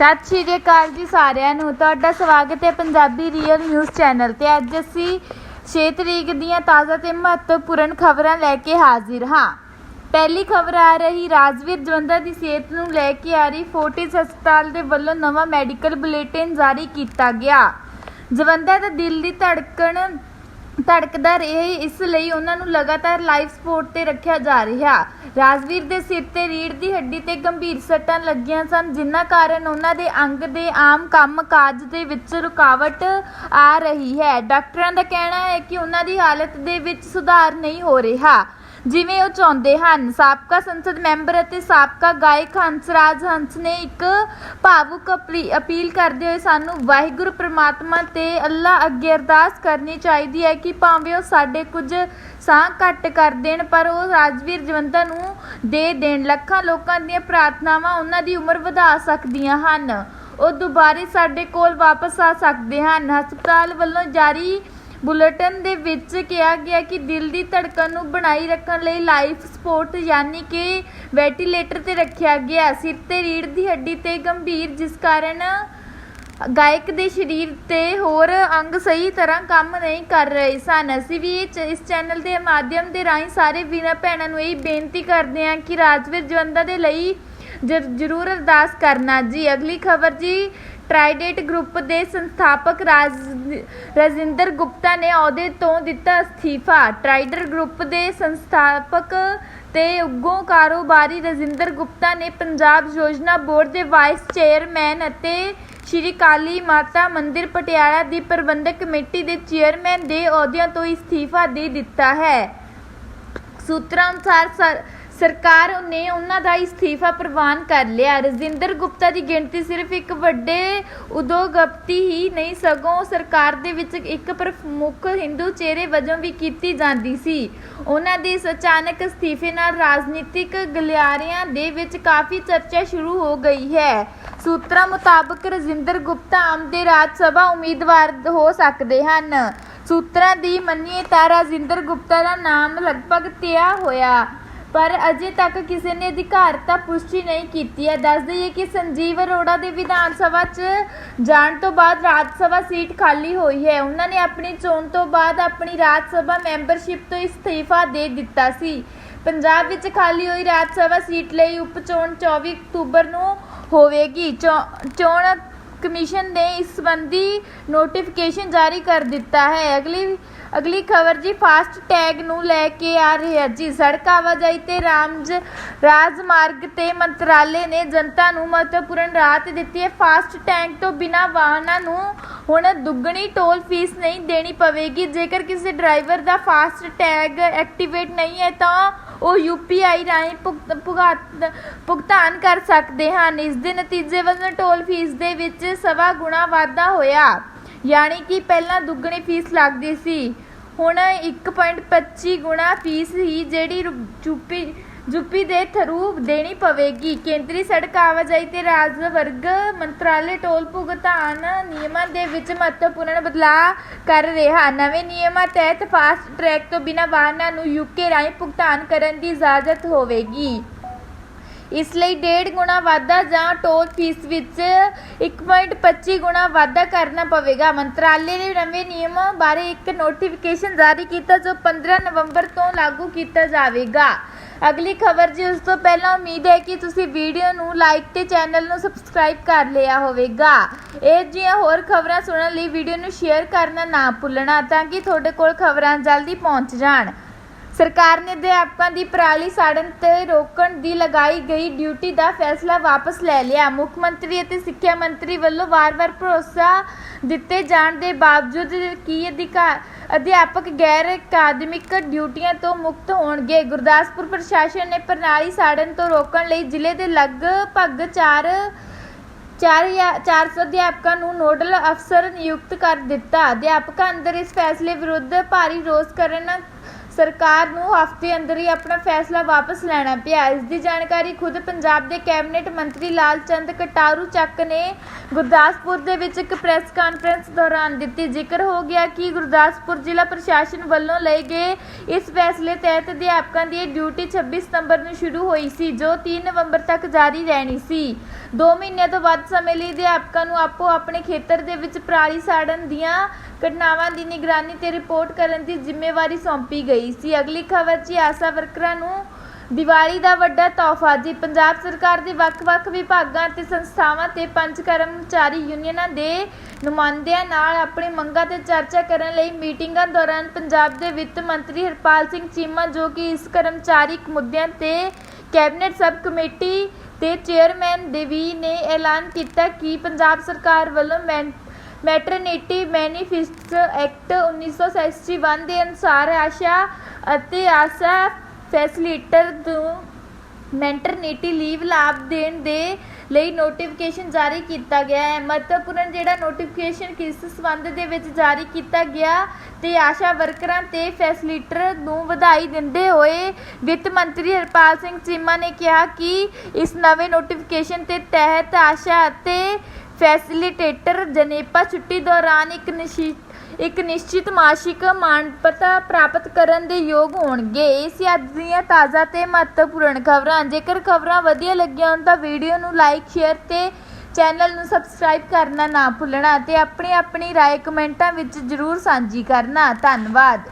ਸਤਿ ਸ਼੍ਰੀ ਅਕਾਲ ਜੀ ਸਾਰਿਆਂ ਨੂੰ। ਤੁਹਾਡਾ ਸਵਾਗਤ ਹੈ ਪੰਜਾਬੀ ਰੀਅਲ ਨਿਊਜ਼ ਚੈਨਲ ਤੇ। ਅੱਜ ਅਸੀਂ 6 ਤਰੀਕ ਦੀਆਂ ਤਾਜ਼ਾ ਤੇ ਮਹੱਤਵਪੂਰਨ ਖਬਰਾਂ ਲੈ ਕੇ ਹਾਜ਼ਰ ਹਾਂ। ਪਹਿਲੀ ਖਬਰ ਆ ਰਹੀ, ਰਾਜਵੀਰ ਜਵੰਦਾ ਦੀ ਸਿਹਤ ਨੂੰ ਲੈ ਕੇ ਆ ਰਹੀ ਫੋਰਟਿਸ ਹਸਪਤਾਲ ਦੇ ਵੱਲੋਂ ਨਵਾਂ ਮੈਡੀਕਲ ਬੁਲੇਟਿਨ ਜਾਰੀ ਕੀਤਾ ਗਿਆ। ਜਵੰਦਾ ਦਾ ਦਿਲ ਦੀ ਧੜਕਣ ਧੜਕਦਾ ਰਹੇ ਇਸ ਲਈ ਉਹਨਾਂ ਨੂੰ ਲਗਾਤਾਰ ਲਾਈਫ ਸਪੋਰਟ ਤੇ ਰੱਖਿਆ ਜਾ ਰਿਹਾ। ਰਾਜਵੀਰ ਦੇ ਸਿਰ ਤੇ ਰੀੜ ਦੀ ਹੱਡੀ ਤੇ ਗੰਭੀਰ ਸੱਟਾਂ ਲੱਗੀਆਂ ਸਨ, ਜਿਨ੍ਹਾਂ ਕਾਰਨ ਉਹਨਾਂ ਦੇ ਅੰਗ ਦੇ ਆਮ ਕੰਮ-ਕਾਜ ਦੇ ਵਿੱਚ ਰੁਕਾਵਟ ਆ ਰਹੀ ਹੈ। ਡਾਕਟਰਾਂ ਦਾ ਕਹਿਣਾ ਹੈ ਕਿ ਉਹਨਾਂ ਦੀ ਹਾਲਤ ਦੇ ਵਿੱਚ ਸੁਧਾਰ ਨਹੀਂ ਹੋ ਰਿਹਾ। ਜਿਵੇਂ ਉਹ ਚਾਹੁੰਦੇ ਹਨ। ਸਾਬਕਾ ਸੰਸਦ ਮੈਂਬਰ ਅਤੇ ਸਾਬਕਾ ਗਾਇਕ ਹੰਸਰਾਜ ਹੰਸ ਨੇ ਇੱਕ ਭਾਵੁਕ ਅਪੀਲ ਕਰਦੇ ਹੋਏ ਸਾਨੂੰ ਵਾਹਿਗੁਰੂ, ਪ੍ਰਮਾਤਮਾ ਤੇ ਅੱਲਾ ਅੱਗੇ ਅਰਦਾਸ ਕਰਨੀ ਚਾਹੀਦੀ ਹੈ ਕਿ ਭਾਵੇਂ ਉਹ ਸਾਡੇ ਕੁਝ ਸਾਹ ਘੱਟ ਕਰ ਦੇਣ, ਪਰ ਉਹ ਰਾਜਵੀਰ ਜਵੰਦਾ ਨੂੰ ਦੇ ਦੇਣ। ਲੱਖਾਂ ਲੋਕਾਂ ਦੀਆਂ ਪ੍ਰਾਰਥਨਾਵਾਂ ਉਹਨਾਂ ਦੀ ਉਮਰ ਵਧਾ ਸਕਦੀਆਂ ਹਨ। ਉਹ ਦੁਬਾਰੇ ਸਾਡੇ ਕੋਲ ਵਾਪਸ ਆ ਸਕਦੇ ਹਨ। ਹਸਪਤਾਲ ਵੱਲੋਂ ਜਾਰੀ ਬੁਲੇਟਿਨ ਦੇ ਵਿੱਚ ਕਿਹਾ ਗਿਆ ਕਿ ਦਿਲ ਦੀ ਧੜਕਣ ਨੂੰ ਬਣਾਈ ਰੱਖਣ ਲਈ ਲਾਈਫ ਸਪੋਰਟ ਯਾਨੀ ਕਿ ਵੈਂਟੀਲੇਟਰ ਤੇ ਰੱਖਿਆ ਗਿਆ। ਸਿਰ ਤੇ ਰੀੜ ਦੀ ਹੱਡੀ ਤੇ ਗੰਭੀਰ, ਜਿਸ ਕਾਰਨ ਗਾਇਕ ਦੇ ਸਰੀਰ ਤੇ ਹੋਰ ਅੰਗ ਸਹੀ ਤਰ੍ਹਾਂ ਕੰਮ ਨਹੀਂ ਕਰ ਰਹੇ ਸਨ। ਅਸੀਂ ਵੀ ਇਹ ਚ- ਇਸ ਚੈਨਲ ਦੇ ਮਾਧਿਅਮ ਦੇ ਰਾਹੀਂ ਸਾਰੇ ਵੀਰਾਂ ਭੈਣਾਂ ਨੂੰ ਇਹ ਬੇਨਤੀ ਕਰਦੇ ਹਾਂ ਕਿ ਰਾਜਵੀਰ ਜਵੰਦਾ ਦੇ ਲਈ ਜ਼ਰੂਰ ਅਰਦਾਸ ਕਰਨਾ ਜੀ। ਅਗਲੀ ਖਬਰ ਜੀ ਟ੍ਰਾਈਡੇਟ ਗਰੁੱਪ ਦੇ ਸੰਸਥਾਪਕ ਰਾਜਿੰਦਰ ਗੁਪਤਾ ਨੇ ਅਹੁਦੇ ਤੋਂ ਦਿੱਤਾ ਅਸਤੀਫਾ। ਟ੍ਰਾਈਡਰ ਗਰੁੱਪ ਦੇ ਸੰਸਥਾਪਕ ਤੇ ਉੱਗੋਂ ਕਾਰੋਬਾਰੀ ਰਾਜਿੰਦਰ ਗੁਪਤਾ ਨੇ ਪੰਜਾਬ ਯੋਜਨਾ ਬੋਰਡ ਦੇ ਵਾਈਸ ਚੇਅਰਮੈਨ ਅਤੇ ਸ਼੍ਰੀ ਕਾਲੀ ਮਾਤਾ ਮੰਦਿਰ ਪਟਿਆਲਾ ਦੀ ਪ੍ਰਬੰਧਕ ਕਮੇਟੀ ਦੇ ਚੇਅਰਮੈਨ ਦੇ ਅਹੁਦਿਆਂ ਤੋਂ ਅਸਤੀਫਾ ਦੇ ਦਿੱਤਾ ਹੈ। ਸੂਤਰਾਂ ਅਨੁਸਾਰ ਸਰਕਾਰ ਨੇ ਉਹਨਾਂ ਦਾ ਅਸਤੀਫਾ ਪ੍ਰਵਾਨ ਕਰ ਲਿਆ। ਰਜਿੰਦਰ ਗੁਪਤਾ ਦੀ ਗਿਣਤੀ ਸਿਰਫ ਇੱਕ ਵੱਡੇ ਉਦਯੋਗਪਤੀ ਹੀ ਨਹੀਂ, ਸਗੋਂ ਸਰਕਾਰ ਦੇ ਵਿੱਚ ਇੱਕ ਪ੍ਰਮੁੱਖ ਹਿੰਦੂ ਚਿਹਰੇ ਵਜੋਂ ਵੀ ਕੀਤੀ ਜਾਂਦੀ ਸੀ। ਉਹਨਾਂ ਦੇ ਇਸ ਅਚਾਨਕ ਅਸਤੀਫੇ ਨਾਲ ਰਾਜਨੀਤਿਕ ਗਲਿਆਰਿਆਂ ਦੇ ਵਿੱਚ ਕਾਫੀ ਚਰਚਾ ਸ਼ੁਰੂ ਹੋ ਗਈ ਹੈ। ਸੂਤਰਾਂ ਮੁਤਾਬਕ ਰਜਿੰਦਰ ਗੁਪਤਾ ਆਮ ਦੇ ਰਾਜ ਸਭਾ ਉਮੀਦਵਾਰ ਹੋ ਸਕਦੇ ਹਨ। ਸੂਤਰਾਂ ਦੀ ਮੰਨੀਏ ਤਾਂ ਰਾਜਿੰਦਰ ਗੁਪਤਾ ਦਾ ਨਾਮ ਲਗਭਗ ਤਿਆ ਹੋਇਆ। ਪਰ ਅਜੇ ਤੱਕ ਕਿਸੇ ਨੇ ਅਧਿਕਾਰਤਾ ਪੁਸ਼ਟੀ ਨਹੀਂ ਕੀਤੀ ਹੈ। ਦੱਸ ਦਈਏ ਕਿ ਸੰਜੀਵ ਅਰੋੜਾ ਦੇ ਵਿਧਾਨ ਸਭਾ 'ਚ ਜਾਣ ਤੋਂ ਬਾਅਦ ਰਾਜ ਸਭਾ ਸੀਟ ਖਾਲੀ ਹੋਈ ਹੈ। ਉਹਨਾਂ ਨੇ ਆਪਣੀ ਚੋਣ ਤੋਂ ਬਾਅਦ ਆਪਣੀ ਰਾਜ ਸਭਾ ਮੈਂਬਰਸ਼ਿਪ ਤੋਂ ਇਸਤੀਫਾ ਦੇ ਦਿੱਤਾ ਸੀ। ਪੰਜਾਬ ਵਿੱਚ ਖਾਲੀ ਹੋਈ ਰਾਜ ਸਭਾ ਸੀਟ ਲਈ ਉਪ ਚੋਣ 24 ਅਕਤੂਬਰ ਨੂੰ ਹੋਵੇਗੀ। ਚੋ- ਚੋਣ ਕਮਿਸ਼ਨ ਨੇ ਇਸ ਸੰਬੰਧੀ ਨੋਟੀਫਿਕੇਸ਼ਨ ਜਾਰੀ ਕਰ ਦਿੱਤਾ ਹੈ। ਅਗਲੀ ਅਗਲੀ ਖਬਰ ਜੀ, ਫਾਸਟ ਟੈਗ ਨੂੰ ਲੈ ਕੇ ਆ ਰਹੀ ਹੈ ਜੀ। ਸੜਕ ਆਵਾਜਾਈ ਤੇ ਰਾਮਜ, ਰਾਜਮਾਰਗ ਤੇ ਮੰਤਰਾਲੇ ਨੇ ਜਨਤਾ ਨੂੰ ਮਹੱਤਵਪੂਰਨ ਰਾਹਤ ਦਿੱਤੀ ਹੈ। ਫਾਸਟ ਟੈਗ ਤੋਂ ਬਿਨਾਂ ਵਾਹਨਾਂ ਨੂੰ ਹੁਣ ਦੁੱਗਣੀ ਟੋਲ ਫੀਸ ਨਹੀਂ ਦੇਣੀ ਪਵੇਗੀ। ਜੇਕਰ ਕਿਸੇ ਡਰਾਈਵਰ ਦਾ ਫਾਸਟ ਟੈਗ ਐਕਟੀਵੇਟ ਨਹੀਂ ਹੈ, ਤਾਂ ਉਹ ਯੂਪੀਆਈ ਰਾਹੀਂ ਭੁਗਤ- ਭੁਗਤ- ਭੁਗਤਾਨ ਕਰ ਸਕਦੇ ਹਨ। ਇਸ ਦੇ ਨਤੀਜੇ ਵਜੋਂ ਟੋਲ ਫੀਸ ਦੇ ਵਿੱਚ ਸਵਾ ਗੁਣਾ ਵਾਧਾ ਹੋਇਆ। ਯਾਨੀ ਕਿ ਪਹਿਲਾਂ ਦੁੱਗਣੀ ਫੀਸ ਲੱਗਦੀ ਸੀ। ਹੁਣ 1.25 ਗੁਣਾ ਫੀਸ ਹੀ ਜਿਹੜੀ ਰੂ- ਯੂਪੀ ਯੂਪੀ ਦੇ ਥਰੂ ਦੇਣੀ ਪਵੇਗੀ। ਕੇਂਦਰੀ ਸੜਕ ਆਵਾਜਾਈ ਤੇ ਰਾਜ ਵਰਗ ਮੰਤਰਾਲੇ ਟੋਲ ਭੁਗਤਾਨ ਨਿਯਮਾਂ ਦੇ ਵਿੱਚ ਮਹੱਤਵਪੂਰਨ ਬਦਲਾਅ ਕਰ ਰਿਹਾ। ਨਵੇਂ ਨਿਯਮਾਂ ਤਹਿਤ ਫਾਸਟ ਟਰੈਕ ਤੋਂ ਬਿਨਾਂ ਵਾਹਨਾਂ ਨੂੰ ਯੂਕੇ ਰਾਹੀਂ ਭੁਗਤਾਨ ਕਰਨ ਦੀ ਇਜਾਜ਼ਤ ਹੋਵੇਗੀ। ਇਸ ਲਈ ਡੇਢ ਗੁਣਾ ਵਾਧਾ ਜਾਂ ਟੋਲ ਫੀਸ ਵਿੱਚ 1.25 ਗੁਣਾ ਵਾਧਾ ਕਰਨਾ ਪਵੇਗਾ। ਮੰਤਰਾਲੇ ਨੇ ਨਵੇਂ ਨਿਯਮਾਂ ਬਾਰੇ ਇੱਕ ਨੋਟੀਫਿਕੇਸ਼ਨ ਜਾਰੀ ਕੀਤਾ, ਜੋ 15 ਨਵੰਬਰ ਤੋਂ ਲਾਗੂ ਕੀਤਾ ਜਾਵੇਗਾ। ਅਗਲੀ ਖਬਰ ਜੀ, ਉਸ ਤੋਂ ਪਹਿਲਾਂ ਉਮੀਦ ਹੈ ਕਿ ਤੁਸੀਂ ਵੀਡੀਓ ਨੂੰ ਲਾਈਕ ਤੇ ਚੈਨਲ ਨੂੰ ਸਬਸਕ੍ਰਾਈਬ ਕਰ ਲਿਆ ਹੋਵੇਗਾ। ਇਹ ਜਿਹੀਆਂ ਹੋਰ ਖਬਰਾਂ ਸੁਣਨ ਲਈ ਵੀਡੀਓ ਨੂੰ ਸ਼ੇਅਰ ਕਰਨਾ ਨਾ ਭੁੱਲਣਾ, ਤਾਂ ਕਿ ਤੁਹਾਡੇ ਕੋਲ ਖਬਰਾਂ ਜਲਦੀ ਪਹੁੰਚ ਜਾਣ। ਸਰਕਾਰ ਨੇ ਅਧਿਆਪਕਾਂ ਦੀ ਪਰਾਲੀ ਸਾੜਨ ਤੇ ਰੋਕਣ ਦੀ ਲਗਾਈ ਗਈ ਡਿਊਟੀ ਦਾ ਫੈਸਲਾ ਵਾਪਸ ਲੈ ਲਿਆ। ਮੁੱਖ ਮੰਤਰੀ ਅਤੇ ਸਿੱਖਿਆ ਮੰਤਰੀ ਵੱਲੋਂ ਵਾਰ-ਵਾਰ ਭਰੋਸਾ ਦਿੱਤੇ ਜਾਣ ਦੇ ਬਾਵਜੂਦ ਕੀ ਅਧਿਕਾਰ ਅਧਿਆਪਕ ਗੈਰ ਅਕਾਦਮਿਕ ਡਿਊਟੀਆਂ ਤੋਂ ਮੁਕਤ ਹੋਣਗੇ। ਗੁਰਦਾਸਪੁਰ ਪ੍ਰਸ਼ਾਸਨ ਨੇ ਪ੍ਰਣਾਲੀ ਸਾੜਨ ਤੋਂ ਰੋਕਣ ਲਈ ਜ਼ਿਲ੍ਹੇ ਦੇ ਲਗਭਗ 4 ਚਾਰ ਜਾਂ 400 ਅਧਿਆਪਕਾਂ ਨੂੰ ਨੋਡਲ ਅਫਸਰ ਨਿਯੁਕਤ ਕਰ ਦਿੱਤਾ। ਅਧਿਆਪਕਾਂ ਅੰਦਰ ਇਸ ਫੈਸਲੇ ਵਿਰੁੱਧ ਭਾਰੀ ਰੋਸ ਕਰਨ ਸਰਕਾਰ ਨੂੰ ਹਫ਼ਤੇ ਅੰਦਰ ਹੀ ਆਪਣਾ ਫੈਸਲਾ ਵਾਪਸ ਲੈਣਾ ਪਿਆ। ਇਸ ਦੀ ਜਾਣਕਾਰੀ ਖੁਦ ਪੰਜਾਬ ਦੇ ਕੈਬਨਿਟ ਮੰਤਰੀ ਲਾਲ ਚੰਦ ਕਟਾਰੂ ਚੱਕ ਨੇ ਗੁਰਦਾਸਪੁਰ ਦੇ ਵਿੱਚ ਇੱਕ ਪ੍ਰੈਸ ਕਾਨਫਰੰਸ ਦੌਰਾਨ ਦਿੱਤੀ। ਜ਼ਿਕਰ ਹੋ ਗਿਆ ਕਿ ਗੁਰਦਾਸਪੁਰ ਜ਼ਿਲ੍ਹਾ ਪ੍ਰਸ਼ਾਸਨ ਵੱਲੋਂ ਲਏ ਗਏ ਇਸ ਫੈਸਲੇ ਤਹਿਤ ਅਧਿਆਪਕਾਂ ਦੀ ਇਹ ਡਿਊਟੀ 26 ਸਤੰਬਰ ਨੂੰ ਸ਼ੁਰੂ ਹੋਈ ਸੀ, ਜੋ 3 ਨਵੰਬਰ ਤੱਕ ਜਾਰੀ ਰਹਿਣੀ ਸੀ। 2 ਮਹੀਨਿਆਂ ਤੋਂ ਵੱਧ ਸਮੇਂ ਲਈ ਅਧਿਆਪਕਾਂ ਨੂੰ ਆਪੋ ਆਪਣੇ ਖੇਤਰ ਦੇ ਵਿੱਚ ਪਰਾਲੀ ਸਾੜਨ ਦੀਆਂ ਘਟਨਾਵਾਂ ਦੀ ਨਿਗਰਾਨੀ ਤੇ ਰਿਪੋਰਟ ਕਰਨ ਦੀ ਜ਼ਿੰਮੇਵਾਰੀ ਸੌਂਪੀ ਗਈ ਸੀ। ਅਗਲੀ ਖਬਰ 'ਚ ਆਸਾ ਵਰਕਰਾਂ ਨੂੰ ਦੀਵਾਲੀ ਦਾ ਵੱਡਾ ਤੋਹਫਾ ਜੀ। ਪੰਜਾਬ ਸਰਕਾਰ ਦੇ ਵੱਖ-ਵੱਖ ਵਿਭਾਗਾਂ ਅਤੇ ਸੰਸਥਾਵਾਂ ਤੇ ਪੰਜ ਕਰਮਚਾਰੀ ਯੂਨੀਅਨਾਂ ਦੇ ਨੁਮਾਇੰਦਿਆਂ ਨਾਲ ਆਪਣੀ ਮੰਗਾਂ ਤੇ ਚਰਚਾ ਕਰਨ ਲਈ ਮੀਟਿੰਗਾਂ ਦੌਰਾਨ ਪੰਜਾਬ ਦੇ ਵਿੱਤ ਮੰਤਰੀ ਹਰਪਾਲ ਸਿੰਘ ਚੀਮਾ, ਜੋ ਕਿ ਇਸ ਕਰਮਚਾਰੀ ਮੁੱਦਿਆਂ ਤੇ ਕੈਬਨਿਟ ਸਬ ਕਮੇਟੀ ਤੇ ਚੇਅਰਮੈਨ ਦੇਵੀ ਨੇ ਐਲਾਨ ਕੀਤਾ ਕਿ ਪੰਜਾਬ ਸਰਕਾਰ ਵੱਲੋਂ ਮੈਂ ਮੈਟਰਨਿਟੀ ਮੈਨੀਫੈਸਟੋ ਐਕਟ 1961 ਦੇ ਅਨੁਸਾਰ ਆਸ਼ਾ ਅਤੇ ਆਸਾ ਫੈਸਿਲੀਟਰ ਨੂੰ ਮੈਟਰਨਿਟੀ ਲੀਵ ਲਾਭ ਦੇਣ ਦੇ ਲਈ ਨੋਟੀਫਿਕੇਸ਼ਨ ਜਾਰੀ ਕੀਤਾ ਗਿਆ ਹੈ। ਮਹੱਤਵਪੂਰਨ ਜਿਹੜਾ ਨੋਟੀਫਿਕੇਸ਼ਨ ਕਿਸ ਸੰਬੰਧ ਦੇ ਵਿੱਚ ਜਾਰੀ ਕੀਤਾ ਗਿਆ ਤੇ ਆਸ਼ਾ ਵਰਕਰਾਂ ਤੇ ਫੈਸਿਲੀਟਰ ਨੂੰ ਵਧਾਈ ਦਿੰਦੇ ਹੋਏ ਵਿੱਤ ਮੰਤਰੀ ਹਰਪਾਲ ਸਿੰਘ ਚੀਮਾ ਨੇ ਕਿਹਾ ਕਿ ਇਸ ਨਵੇਂ ਨੋਟੀਫਿਕੇਸ਼ਨ ਦੇ ਤਹਿਤ ਆਸ਼ਾ ਅਤੇ ਫੈਸਿਲਿਟੇਟਰ ਜਨੇਪਾ ਛੁੱਟੀ ਦੌਰਾਨ ਇੱਕ ਨਿਸ਼ਚਿਤ ਇੱਕ ਨਿਸ਼ਚਿਤ ਮਾਸਿਕ ਮਾਨਪਤਾ ਪ੍ਰਾਪਤ ਕਰਨ ਦੇ ਯੋਗ ਹੋਣਗੇ। ਇਹ ਸੀ ਅੱਜ ਦੀਆਂ ਤਾਜ਼ਾ ਤੇ ਮਹੱਤਵਪੂਰਨ ਖਬਰਾਂ। ਜੇਕਰ ਖਬਰਾਂ ਵਧੀਆ ਲੱਗੀਆਂ ਹੋਣ ਤਾਂ ਵੀਡੀਓ ਨੂੰ ਲਾਈਕ, ਸ਼ੇਅਰ ਤੇ ਚੈਨਲ ਨੂੰ ਸਬਸਕ੍ਰਾਈਬ ਕਰਨਾ ਨਾ ਭੁੱਲਣਾ ਤੇ ਆਪਣੀ ਆਪਣੀ ਰਾਏ ਕਮੈਂਟਾਂ ਵਿੱਚ ਜ਼ਰੂਰ ਸਾਂਝੀ ਕਰਨਾ। ਧੰਨਵਾਦ।